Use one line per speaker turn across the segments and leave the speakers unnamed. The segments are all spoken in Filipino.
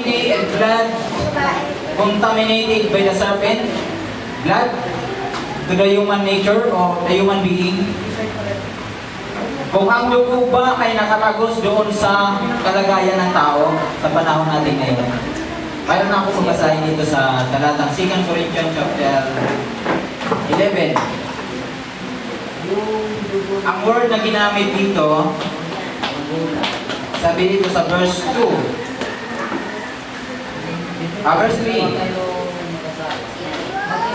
and blood contaminated by the serpent blood to the human nature or the human being? Kung ang dugo ba ay nakatagos doon sa kalagayan ng tao sa panahon natin ngayon? Mayroon na ako pagkasahin dito sa talatang 2 Corinthians chapter 11. Ang word na ginamit dito, sabi dito sa verse 2, verse 3,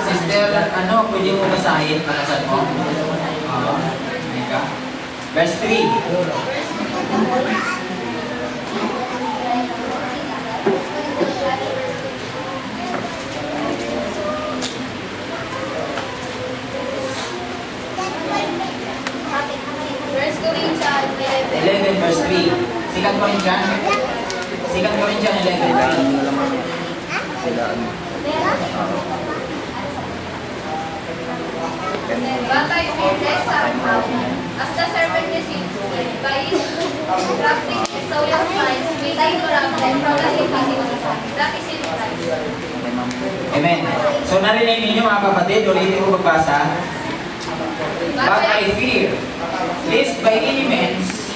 Sister, ano, pwede mo basahin, pakasan mo? Oo. Mika. Verse 3.
First Corinthians 11.
11 verse 3. Sikat Corinthian. Sikat Corinthian 11
But I fearless somehow, as the serpent deceived Eve by his crafty so young minds, made ignorant from the simplicity that is in Christ.
Amen. So narinig ninyo mga kapatid, ulitin ko magbasa. But I fear, lest by any means,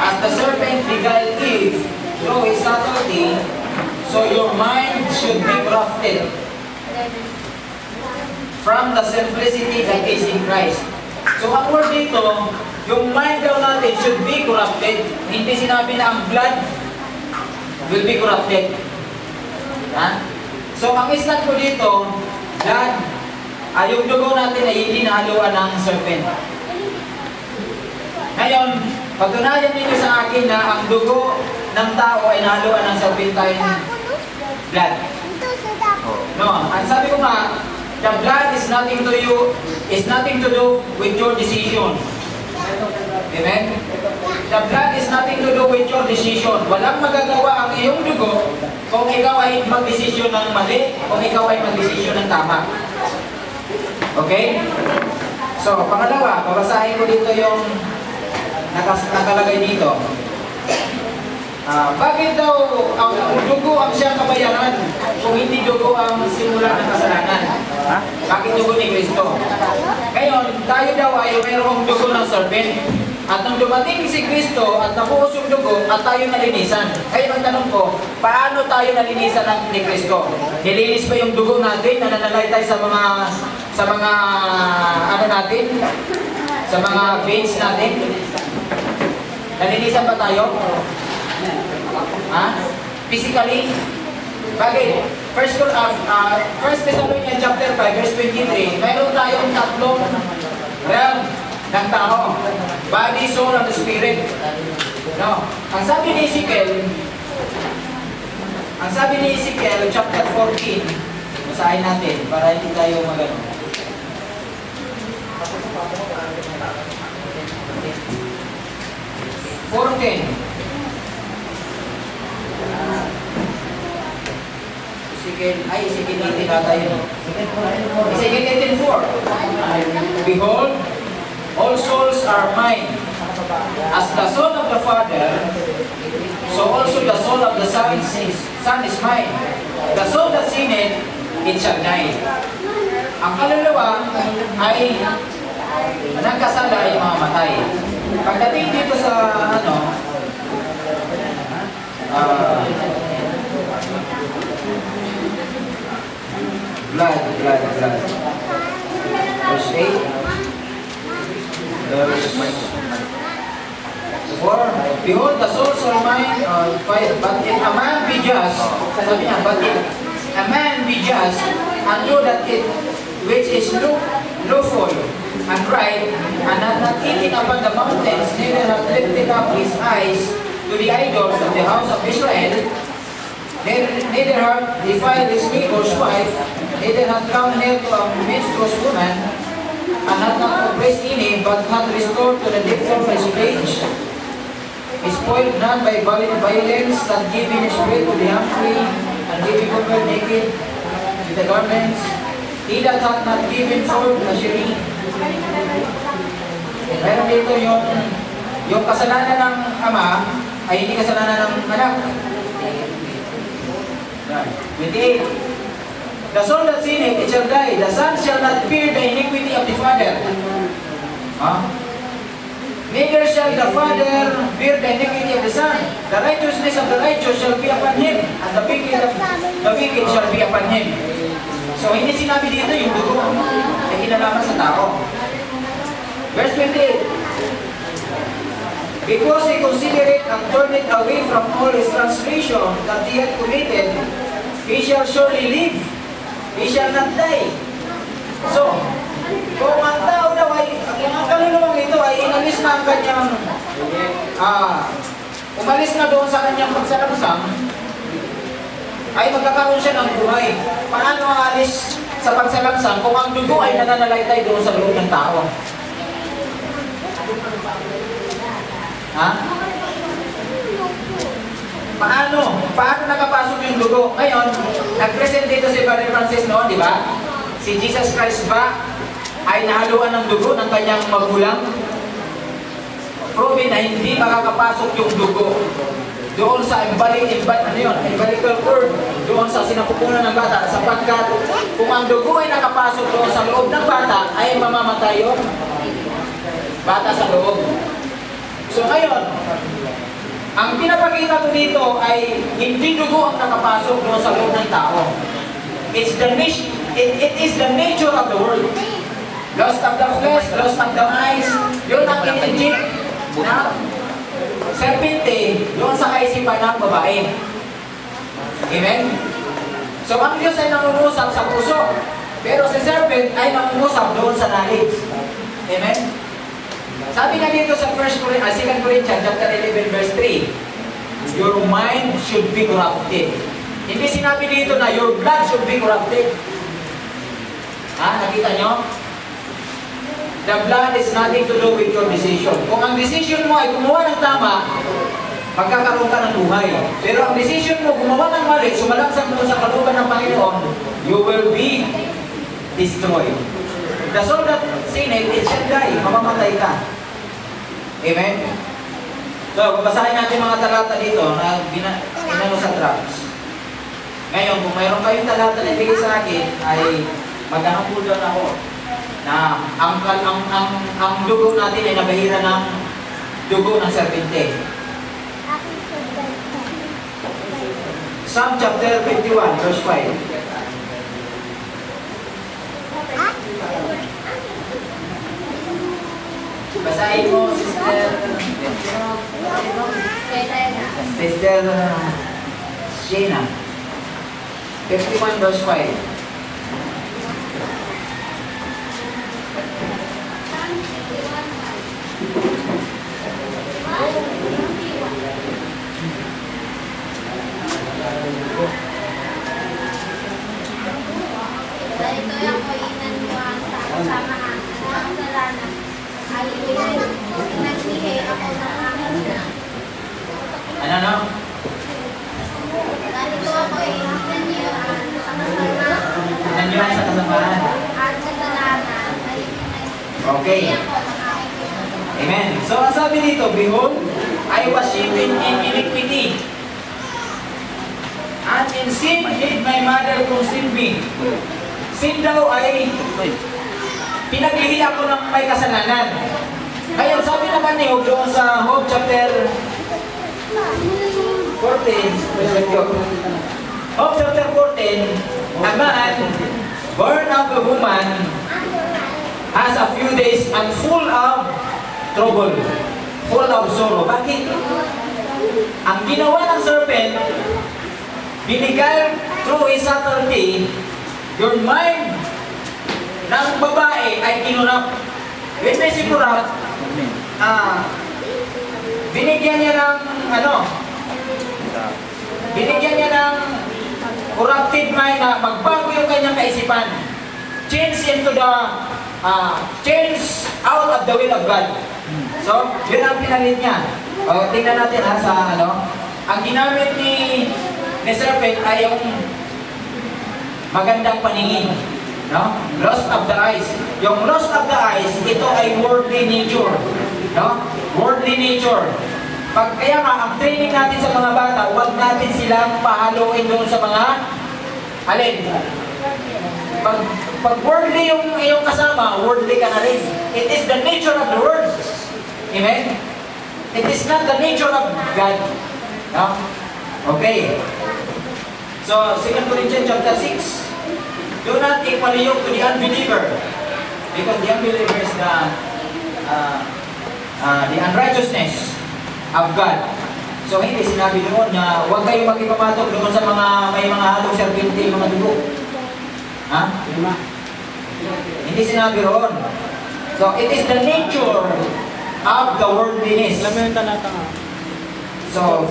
as the serpent beguiled Eve through his subtlety, so your mind should be corrupted from the simplicity that is in Christ. So ang word dito, yung mind daw natin should be corrupted. Hindi sinabi na ang blood will be corrupted. Ha? So ang islat ko dito, blood, ay yung dugo natin ay hindi nahaluan ng serpent. Ngayon, patunayan ninyo sa akin na ang dugo ng tao ay nahaluan ng serpentine blood. No, ang sabi ko nga, the blood is nothing to you, is nothing to do with your decision. Amen? The blood is nothing to do with your decision. Walang magagawa ang iyong dugo kung ikaw ay magdesisyon ng mali, kung ikaw ay magdesisyon ng tama. Okay? So, pangalawa, babasahin ko dito yung nakas nakalagay dito. Ah, bakit daw ang dugo ang siyang kabayaran kung hindi dugo ang simula ng kasalanan?
Ha?
Bakit dugo ni Kristo? Ngayon, tayo daw ay mayroong dugo ng serpent. At nung dumating si Kristo at nabuhos yung dugo at tayo nalinisan. Kaya ang tanong ko, paano tayo nalinisan ng ni Kristo? Nilinis ba yung dugo natin? Nananalay tayo sa mga sa mga ano natin? Sa mga veins natin? Nalinisan ba tayo? Ha? Physically? Bakit? First, uh, uh, First Thessalonians chapter 5, verse 23, mayroon tayong tatlong realm ng tao. Body, soul, and spirit. No. Ang sabi ni Ezekiel, ang sabi ni Ezekiel, chapter 14, basahin natin para hindi tayo magano. Fourteen. Ezekiel, ay Ezekiel 18 ata yun. Ezekiel 18.4 Behold, all souls are mine. As the soul of the Father, so also the soul of the Son is, son is mine. The soul that sinneth, it shall die. Ang kaluluwa ay nagkasala ay mamamatay. Pagdating dito sa ano, ah, blood, blood, blood. Verse 8. Verse 4. Behold, the souls are mine, uh, five. But if a man be just, sabi niya, but if a man be just, and know that it which is law- lawful and right, and not eaten upon the mountains, neither hath lifted up his eyes to the idols of the house of Israel, neither, neither hath defiled his neighbor's wife, neither hath come near to a menstruous woman, and hath not oppressed any, but hath restored to the depth of his age, is spoiled not by viol- violence, and giving his bread to the hungry, and giving over naked with the garments, he that hath not given forth a shilling. Meron dito yung yung kasalanan ng ama ay hindi kasalanan ng anak. 28. The soul that sinneth, it shall die. The son shall not bear the iniquity of the father. Huh? Neither shall the father bear the iniquity of the son. The righteousness of the righteous shall be upon him, and the wicked of the wicked shall be upon him. So, hindi sinabi dito yung dugo na kinalaman sa tao. Verse 28. Because he considered and turned away from all his transgression that he had committed, he shall surely live. He shall not die. So, kung ang tao daw ay, kung ang kaluluwang ito ay inalis na ang kanyang, ah, umalis na doon sa kanyang pagsalamsam, ay magkakaroon siya ng buhay. Paano aalis sa pagsalamsam kung ang dugo ay nananalaytay doon sa loob ng tao? Ha? Paano? Paano nakapasok yung dugo? Ngayon, nag-present dito si Brother Francis noon, di ba? Si Jesus Christ ba ay nahaluan ng dugo ng kanyang magulang? Proven na hindi makakapasok yung dugo doon sa embalik, embal, ano yun, umbilical cord, doon sa sinapupunan ng bata, sapagkat kung ang dugo ay nakapasok doon sa loob ng bata, ay mamamatay yung bata sa loob. So ngayon, ang pinapakita ko dito ay hindi dugo ang nakapasok doon sa loob ng tao. It's the nat- it, it is the nature of the world. Lost of the flesh, lost of the eyes, yun ang in-inject na serpente doon sa kaisipan ng babae. Amen? So ang Diyos ay nangungusap sa puso, pero si serpent ay nangungusap doon sa knowledge. Amen? Sabi nga dito sa 1 Corinthians, 2 Corinthians chapter 11 verse 3, your mind should be corrupted. Hindi sinabi dito na your blood should be corrupted. Ha? Nakita nyo? The blood is nothing to do with your decision. Kung ang decision mo ay gumawa ng tama, magkakaroon ka ng buhay. Pero ang decision mo gumawa ng mali, sumalangsang mo sa kalooban ng Panginoon, you will be destroyed. The soul that sinned, it shall die. Mamamatay ka. Amen? So, babasahin natin mga talata dito na bina, inano sa drugs. Ngayon, kung mayroon kayong talata na ibigay sa akin, ay maghahampo doon ako na ang, ang, ang, ang, ang dugo natin ay nabahira ng dugo ng serpente. Psalm chapter 51, verse 5. Basahin mo, sister. Sister Shena. 51 verse 5.
Dahil ito yung koinan mo ang sa kasamaan at ang kasalanan
Ano no?
Ito ako ay nangyayaan sa kasamaan
Nandiyan sa kasamaan.
at kasalanan ay
Okay. Amen. So, ang sabi dito, Behold, I was shapen in iniquity. And in sin did my mother conceive me. Sin daw ay pinaglihi ako ng may kasalanan. Ngayon, sabi naman ni Job doon sa Job chapter 14, Job chapter 14, a man born of a woman has a few days and full of trouble, full of sorrow. Bakit? Ang ginawa ng serpent, binigay through his subtlety, your mind ng babae ay kinurap. When may si kurap, ah, binigyan niya ng, ano, binigyan niya ng corrupted mind na magbago yung kanyang kaisipan. Change into the, ah, change out of the will of God. So, yun ang pinalit niya. O, tingnan natin ha sa ano. Ang ginamit ni, ni Serpent ay yung magandang paningin. No? Lost of the eyes. Yung lost of the eyes, ito ay worldly nature. No? Worldly nature. Pag kaya nga, ang training natin sa mga bata, huwag natin silang pahaluin doon sa mga Alin? Pag, pag worldly yung iyong kasama, worldly ka na rin. It is the nature of the world. Amen? It is not the nature of God. No? Okay. So, 2 Corinthians chapter 6. Do not yoke to the unbeliever. Because the unbeliever is the, uh, uh, the unrighteousness of God. So, hindi sinabi doon na huwag kayo magipamatok doon sa mga may mga halong serpente, mga dugo. Ha? Hindi sinabi roon. So, it is the nature of the worldliness.
Alam mo yung talata nga.
So,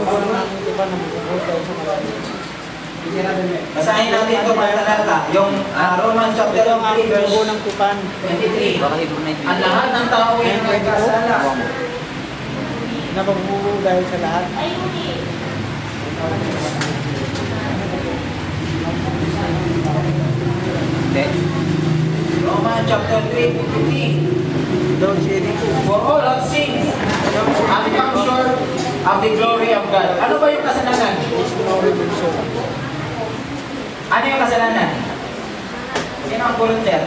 basahin natin ito mga talata. Yung uh, Romans chapter
Ito ang
3
aking
verse
dugo ng tupan.
23.
Baka Hebrew na
Ang lahat ng tao ay nagkasala.
na magbubuo dahil sa lahat.
Romans chapter 3, 15.
Don't share it.
For all have sinned and come short of the glory of God. Ano ba yung kasalanan? Ano yung kasalanan? Sino ang volunteer?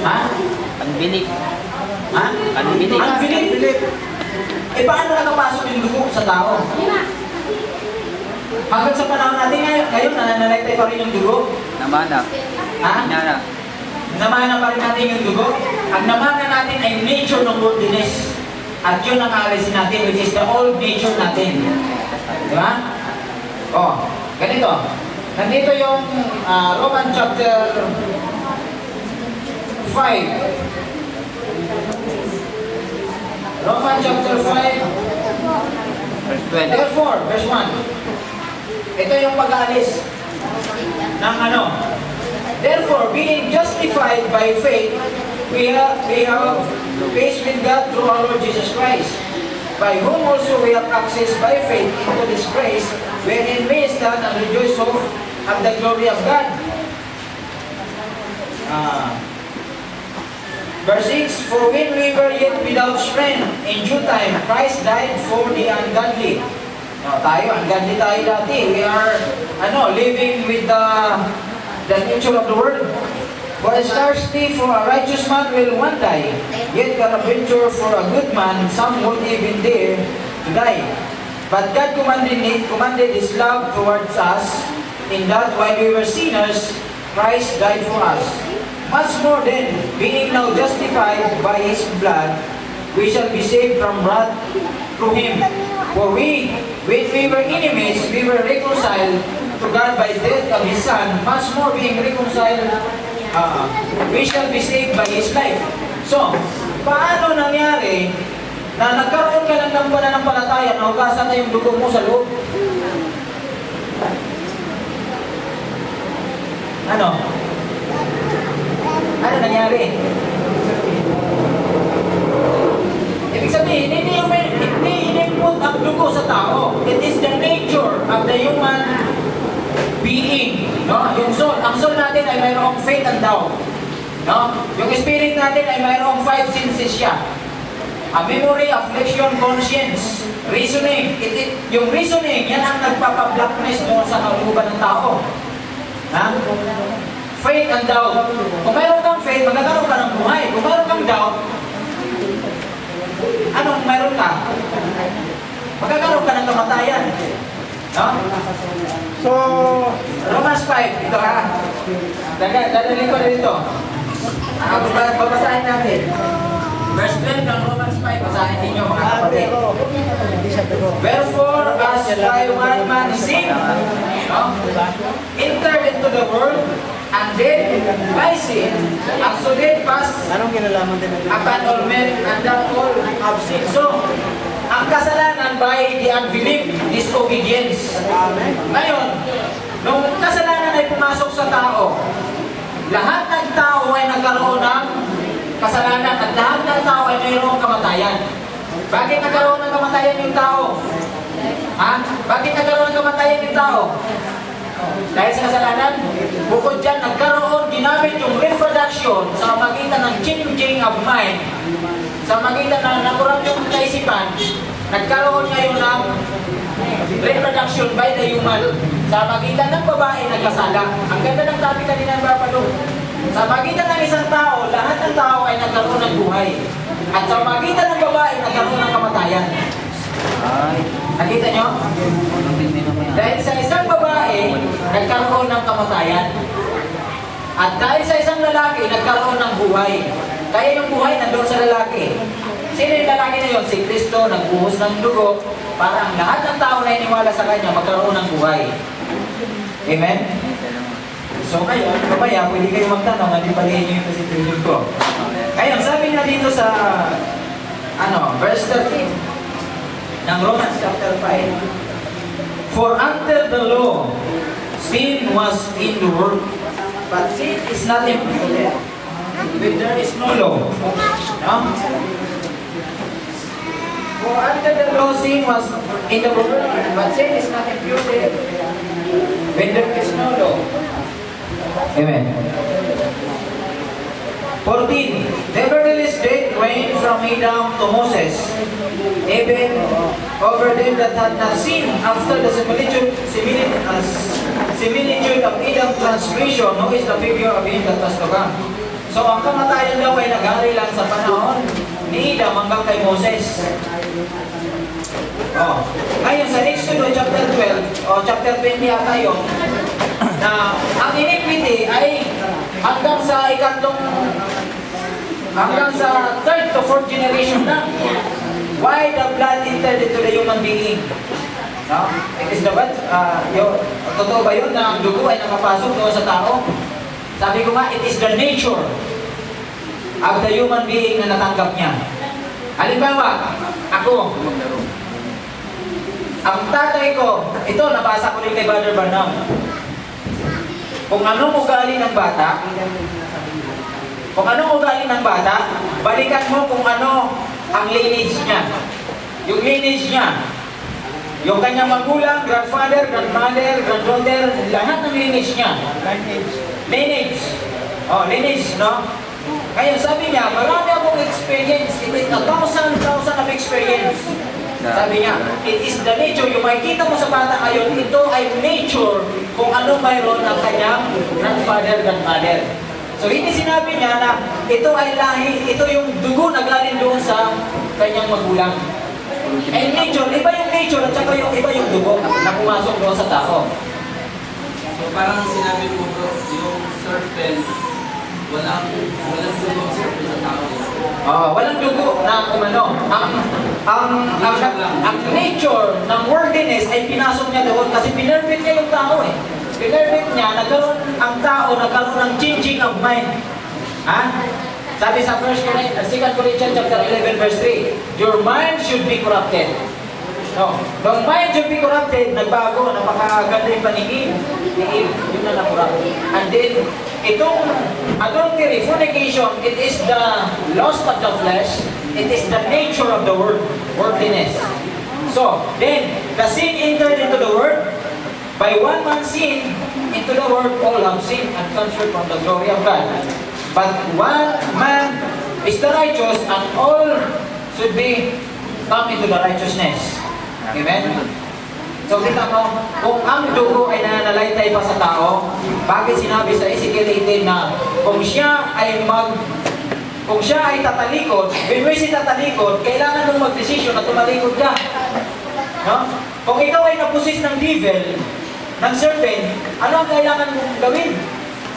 Ha?
Unbelief.
Ha?
Unbelief.
Unbelief. Eh paano nakapasok yung dugo sa tao? Hanggang sa panahon natin ngayon, ngayon nananalaytay pa rin yung dugo.
Namana.
Ha?
Inara.
Namana pa rin natin yung dugo. Ang namana natin ay nature ng worldliness. At yun ang aalisin natin, which is the old nature natin. Di ba? Oh, ganito. Nandito yung ah, Roman chapter 5. Roman chapter 5,
Verse 12.
therefore, verse 1. Ito yung pag-aalis ng ano. Therefore, being justified by faith, we have, we have peace with God through our Lord Jesus Christ, by whom also we have access by faith into this grace, wherein we stand and rejoice of, of the glory of God. Ah. Verse 6, For when we were yet without strength, in due time, Christ died for the ungodly. No, tayo, ungodly tayo dati. We are, ano, living with the, the nature of the world. For as thirsty for a righteous man will one die, yet peradventure for a good man, some would even dare to die. But God commanded, commanded His love towards us, in that while we were sinners, Christ died for us. Much more then, being now justified by His blood, we shall be saved from wrath through Him. For we, when we were enemies, we were reconciled to God by death of His Son, much more being reconciled, uh, we shall be saved by His life. So, paano nangyari na nagkaroon ka ng ng pananampalataya na hugasan na yung dugo mo sa loob? Ano? Ano nangyari? Ibig sabihin, hindi yung hindi inimput ang dugo sa tao. It is the nature of the human being. No? Yung soul, ang soul natin ay mayroong faith and doubt. No? Yung spirit natin ay mayroong five senses siya. A memory, affliction, conscience, reasoning. It, it, yung reasoning, yan ang nagpapablockness doon sa kalooban ng tao. Ha? Faith and doubt. Kung mayroon kang faith, magkakaroon ka ng buhay. Kung mayroon kang doubt, anong mayroon ka? Magkakaroon ka ng kamatayan. No?
So,
Romans 5, ito ha. Daga, dadalhin ko na dito. Ah, baba- babasahin natin. Verse 12 ng Romans 5, basahin ninyo mga
ah,
kapatid.
pero.
Wherefore, as by one man sin, no? entered into the world, and then by sin, and so
din natin?
upon all men, and that all have sinned. So, ang kasalanan by the unbelief, disobedience.
Amen.
Ngayon, nung kasalanan ay pumasok sa tao, lahat ng tao ay nagkaroon ng kasalanan at lahat ng tao ay mayroong kamatayan. Bakit nagkaroon ng kamatayan yung tao? Ha? Bakit nagkaroon ng kamatayan yung tao? Dahil sa kasalanan, bukod dyan, nagkaroon, ginamit yung reproduction sa magitan ng changing of mind, sa magitan ng nakurap yung kaisipan, nagkaroon ngayon ng reproduction by the human. Sa magitan ng babae nagkasala. Ang ganda ng topic kanina ng Bapalo. Sa magitan ng isang tao, lahat ng tao ay nagkaroon ng buhay. At sa magitan ng babae, nagkaroon ng kamatayan.
Ay,
Nakita nyo? Dahil sa isang babae, nagkaroon ng kamatayan. At dahil sa isang lalaki, nagkaroon ng buhay. Kaya yung buhay nandun sa lalaki. Sino yung lalaki na yun? Si Kristo, nagbuhos ng dugo para ang lahat ng tao na iniwala sa Kanya magkaroon ng buhay. Amen? So ngayon, mamaya, pwede kayo magtanong, hindi palihin nyo yung presentation ko. Ngayon, sabi nga dito sa, ano, verse 13 ng Romans chapter 5. For under the law, sin was in the world, but sin is not imputed when there is no law. No? For under the law, sin was in the world, but sin is not imputed when there is no law. Amen. 14. Nevertheless, death reigned from Adam to Moses, even over them that had not sinned after the similitude, similitude, uh, similitude of Adam's transgression, who is the figure of him that was to come. So, ang kamatayan daw ay nag-ari lang sa panahon ni Adam hanggang kay Moses. Oh. Ngayon, sa Exodus chapter 12, o chapter 20 yata yun, na hanggang sa ikatlong hanggang sa third to fourth generation na. Why the blood entered into the human being? No? It is the blood, uh, yun, totoo ba yun na ang dugo ay nakapasok doon sa tao? Sabi ko nga, it is the nature of the human being na natanggap niya. Halimbawa, ako, ang tatay ko, ito nabasa ko rin kay Brother Barnum. Kung anong ugali ng bata, kung anong ugali ng bata, balikan mo kung ano ang lineage niya. Yung lineage niya, yung kanyang magulang, grandfather, grandmother, granddaughter, lahat ng lineage niya.
Lineage.
Lineage. Oh, lineage, no? Kaya sabi niya, marami akong experience. It is a thousand, thousand of experience. Sabi niya, it is the nature. Yung makikita mo sa bata ngayon, ito ay nature kung ano mayroon ng kanyang grandfather, grandmother. So hindi sinabi niya na ito ay lahi, ito yung dugo na galing doon sa kanyang magulang. And nature, iba yung nature at saka yung iba yung dugo na pumasok doon sa tao.
So parang sinabi mo bro, yung serpent, walang walang sulong serpent sa tao.
Ah, walang dugo na umano. Ang ang ang, ang nature ng worldliness ay pinasok niya doon kasi pinerfect niya yung tao eh. Pinerfect niya, nagkaroon ang tao, nagkaroon ng changing of mind. Ha? Sabi sa 1 Corinthians, 2 Corinthians chapter 11 verse 3, your mind should be corrupted. No, the mind should be corrupted, nagbago, napakaganda yung paningin ni yun na na-corrupt. And then, itong adultery, fornication, it is the lust of the flesh, it is the nature of the world, worldliness. So, then, the sin entered into the world, by one man's sin, into the world, all have sinned and come from the glory of God. But one man is the righteous, and all should be come into the righteousness. Amen? So kita mo, kung ang dugo ay nananalaytay pa sa tao, bakit sinabi sa Ezekiel 18 na kung siya ay mag kung siya ay tatalikod, when we say tatalikod, kailangan mong mag-desisyon na tumalikod ka. No? Kung ikaw ay napusis ng devil, ng serpent, ano ang kailangan mong gawin?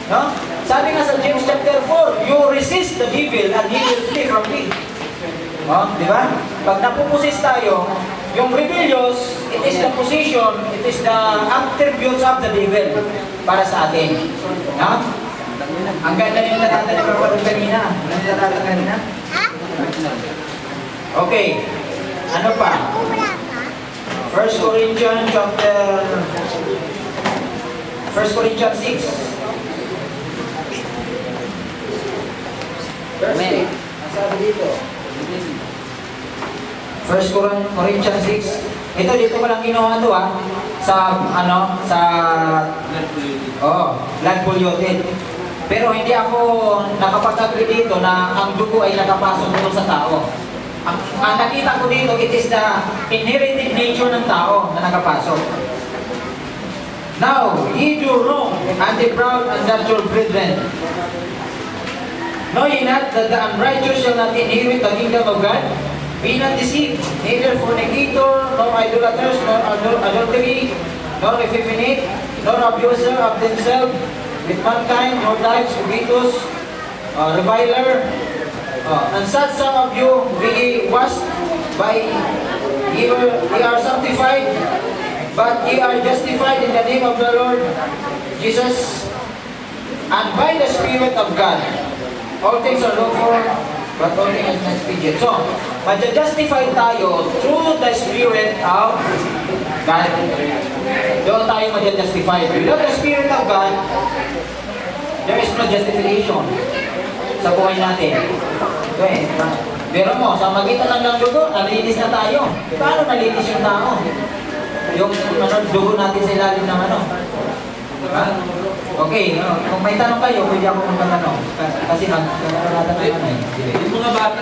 No? Sabi nga sa James chapter 4, you resist the devil and he will flee from thee. Oh, di ba? Pag napupusis tayo, yung rebellious, it is the position, it is the attributes of the devil para sa atin. No? Ang ganda yung natata ni Papa kanina. Ano yung natata kanina? Okay. Ano pa? First Corinthians chapter 1 Corinthians 6. Verse
Amen.
8. Ang sabi dito. 1 Cor- Corinthians 6. Ito dito ko lang ginawa to ha. Sa ano, sa oh, blood polluted. Pero hindi ako nakapag-agree dito na ang dugo ay nakapasok doon sa tao. Ang, ang nakita ko dito, it is the inherited nature ng tao na nakapasok. Now, ye do wrong, and the proud and not your brethren. Know ye not that the unrighteous shall not inherit the kingdom of God? Be not deceived, neither fornicator, nor idolaters, nor adul- adultery, nor effeminate, nor abuser of themselves with mankind, nor covetous, uh, reviler, uh, and such some of you be washed by ye were, ye are sanctified, but ye are justified in the name of the Lord Jesus and by the Spirit of God. All things are lawful, but things are not expedient. So, madja-justify tayo through the Spirit of God. Doon tayo madja-justify. Without the Spirit of God, there is no justification sa buhay natin. Okay. Pero mo, sa magitan lang ng dugo, nalinis na tayo. Paano nalinis yung tao? Yung ano, dugo natin sa ilalim ng ano? Ha? Okay, uh, kung may tanong kayo, pwede ako magtatanong. Kasi nag- nag-aalala na naman eh.
Yung mga bata,